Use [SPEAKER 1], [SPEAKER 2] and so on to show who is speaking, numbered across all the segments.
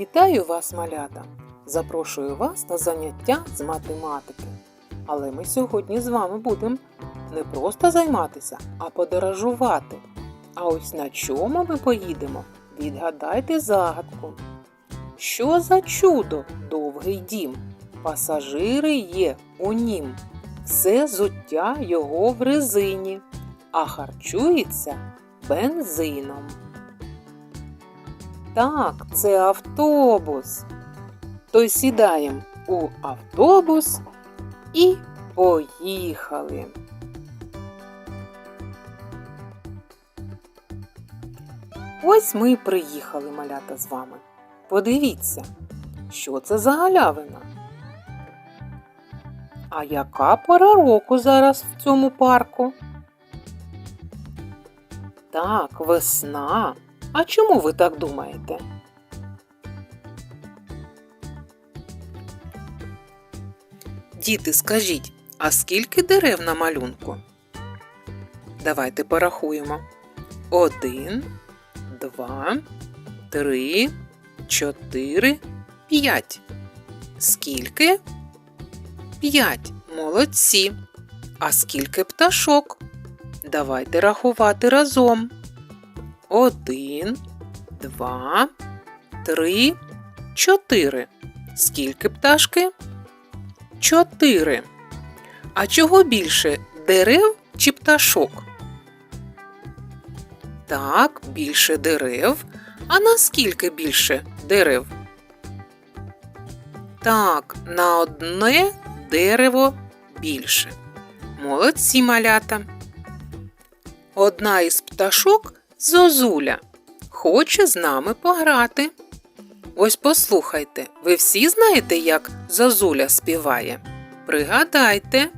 [SPEAKER 1] Вітаю вас, малята! Запрошую вас на заняття з математики. Але ми сьогодні з вами будемо не просто займатися, а подорожувати. А ось на чому ми поїдемо? Відгадайте загадку. Що за чудо довгий дім? Пасажири є у нім. Все зуття його в резині, а харчується бензином. Так, це автобус. То сідаємо у автобус і поїхали. Ось ми й приїхали, малята, з вами. Подивіться, що це за галявина. А яка пора року зараз в цьому парку? Так, весна. А чому ви так думаєте? Діти, скажіть, а скільки дерев на малюнку? Давайте порахуємо. Один, два, три, чотири, п'ять. Скільки? П'ять. Молодці. А скільки пташок? Давайте рахувати разом. Один, два, три, чотири. Скільки пташки? Чотири. А чого більше дерев чи пташок? Так, більше дерев. А наскільки більше дерев? Так, на одне дерево більше. Молодці малята. Одна із пташок Зозуля хоче з нами пограти. Ось послухайте, ви всі знаєте, як Зозуля співає? Пригадайте.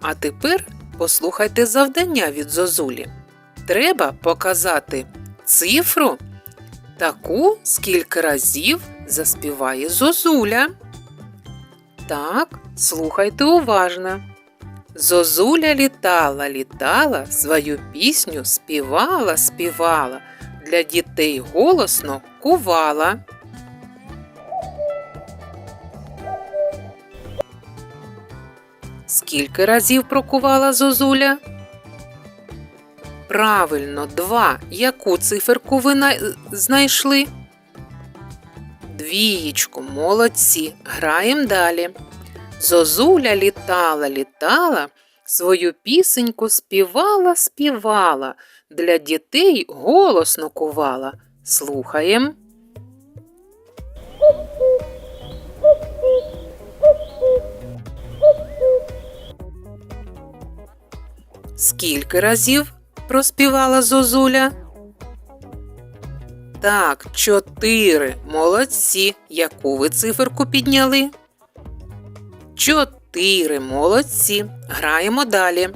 [SPEAKER 1] А тепер послухайте завдання від Зозулі. Треба показати цифру таку, скільки разів заспіває Зозуля. Так, слухайте уважно. Зозуля літала, літала, свою пісню співала, співала, для дітей голосно кувала. Скільки разів прокувала Зозуля? Правильно, два. Яку циферку ви на... знайшли? Двієчку, молодці. Граємо далі. Зозуля літала, літала, свою пісеньку співала, співала, для дітей голосно кувала. Слухаєм. Скільки разів проспівала Зозуля? Так, чотири. Молодці. Яку ви циферку підняли? Чотири молодці. Граємо далі.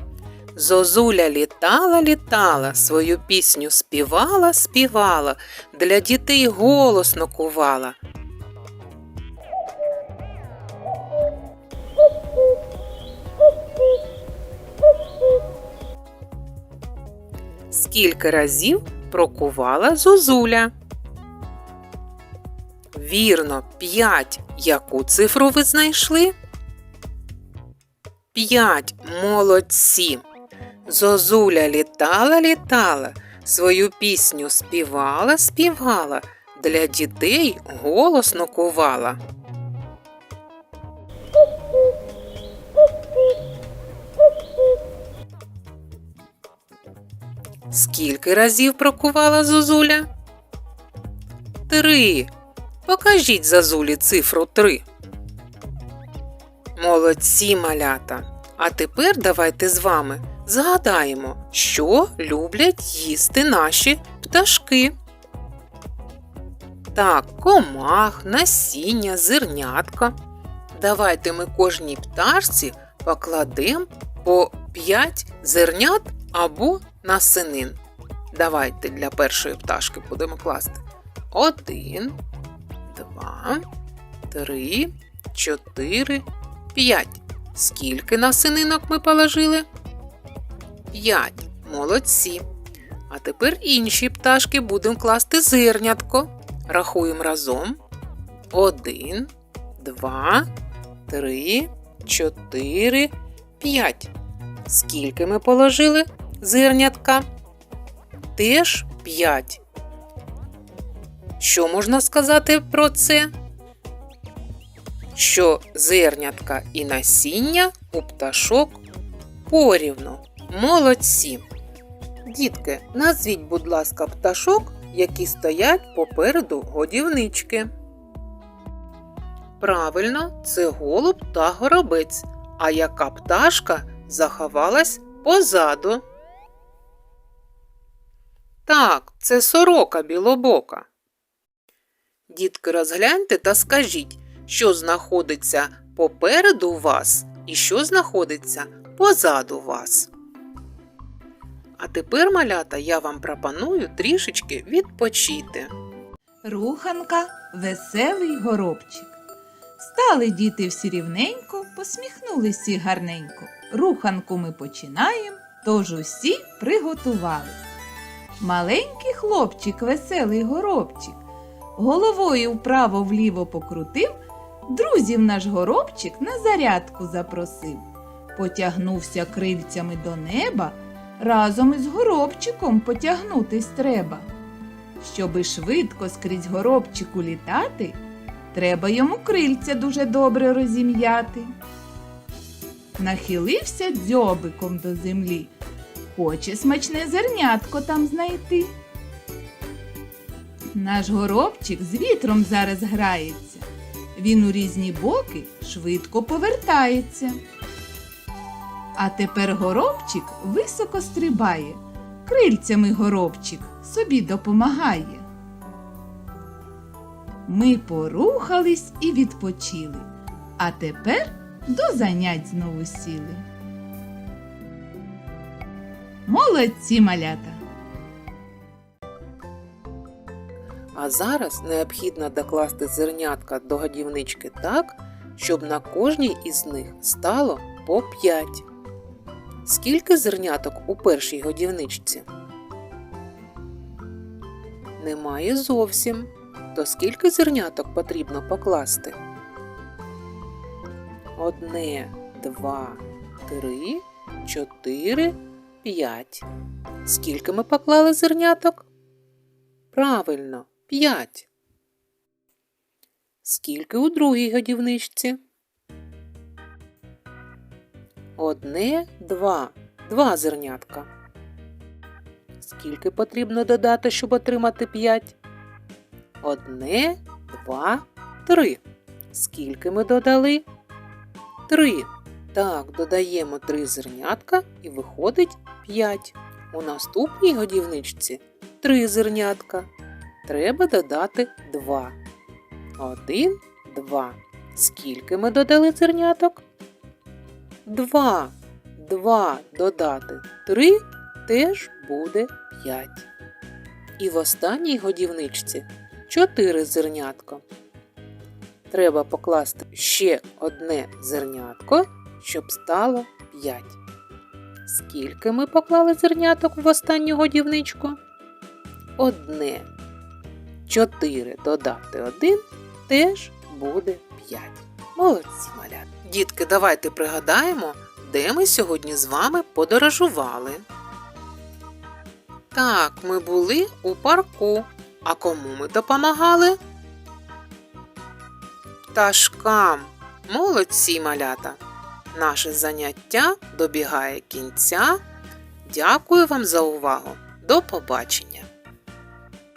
[SPEAKER 1] Зозуля літала, літала, свою пісню співала, співала, для дітей голосно кувала. Скільки разів прокувала Зозуля? Вірно, п'ять. Яку цифру ви знайшли? П'ять. Молодці. Зозуля літала, літала, свою пісню співала, співала, для дітей голосно кувала. Скільки разів прокувала Зозуля? Три. Покажіть Зозулі цифру три. Молодці малята. А тепер давайте з вами згадаємо, що люблять їсти наші пташки. Так, комах, насіння, зернятка. Давайте ми кожній пташці покладемо по 5 зернят або насенин. Давайте для першої пташки будемо класти. Один, два, три, чотири, п'ять. Скільки насининок ми положили? П'ять. Молодці. А тепер інші пташки будемо класти зернятко. Рахуємо разом. Один, два, три, чотири, п'ять. Скільки ми положили зернятка? Теж п'ять. Що можна сказати про це? Що зернятка і насіння у пташок порівну. Молодці. Дітки, назвіть, будь ласка, пташок, які стоять попереду годівнички. Правильно, це голуб та горобець. А яка пташка заховалась позаду? Так, це сорока білобока. Дітки, розгляньте та скажіть, що знаходиться попереду вас і що знаходиться позаду вас. А тепер, малята, я вам пропоную трішечки відпочити.
[SPEAKER 2] Руханка веселий горобчик. Стали діти всі рівненько, посміхнулись всі гарненько. Руханку ми починаємо, тож усі приготувались. Маленький хлопчик, веселий горобчик, головою вправо-вліво покрутив, друзів наш горобчик на зарядку запросив. Потягнувся крильцями до неба, разом із горобчиком потягнутись треба. Щоби швидко скрізь горобчику літати, треба йому крильця дуже добре розім'яти. Нахилився дзьобиком до землі, хоче смачне зернятко там знайти. Наш горобчик з вітром зараз грається. Він у різні боки швидко повертається. А тепер горобчик високо стрибає, крильцями горобчик собі допомагає. Ми порухались і відпочили, а тепер до занять знову сіли. Молодці малята!
[SPEAKER 1] Зараз необхідно докласти зернятка до годівнички так, щоб на кожній із них стало по 5. Скільки зерняток у першій годівничці? Немає зовсім. То скільки зерняток потрібно покласти? Одне, два, три, чотири, п'ять. Скільки ми поклали зерняток? Правильно, п'ять. Скільки у другій годівничці? Одне, два. Два зернятка. Скільки потрібно додати, щоб отримати п'ять? Одне, два, три. Скільки ми додали? Три. Так, додаємо три зернятка і виходить п'ять. У наступній годівничці три зернятка. Треба додати два. Один, два. Скільки ми додали зерняток? Два. Два додати три теж буде п'ять. І в останній годівничці чотири зернятка. Треба покласти ще одне зернятко, щоб стало п'ять. Скільки ми поклали зерняток в останню годівничку? Одне. Чотири додати один теж буде п'ять. Молодці малят. Дітки, давайте пригадаємо, де ми сьогодні з вами подорожували. Так, ми були у парку. А кому ми допомагали? Пташкам. Молодці малята. Наше заняття добігає кінця. Дякую вам за увагу. До побачення!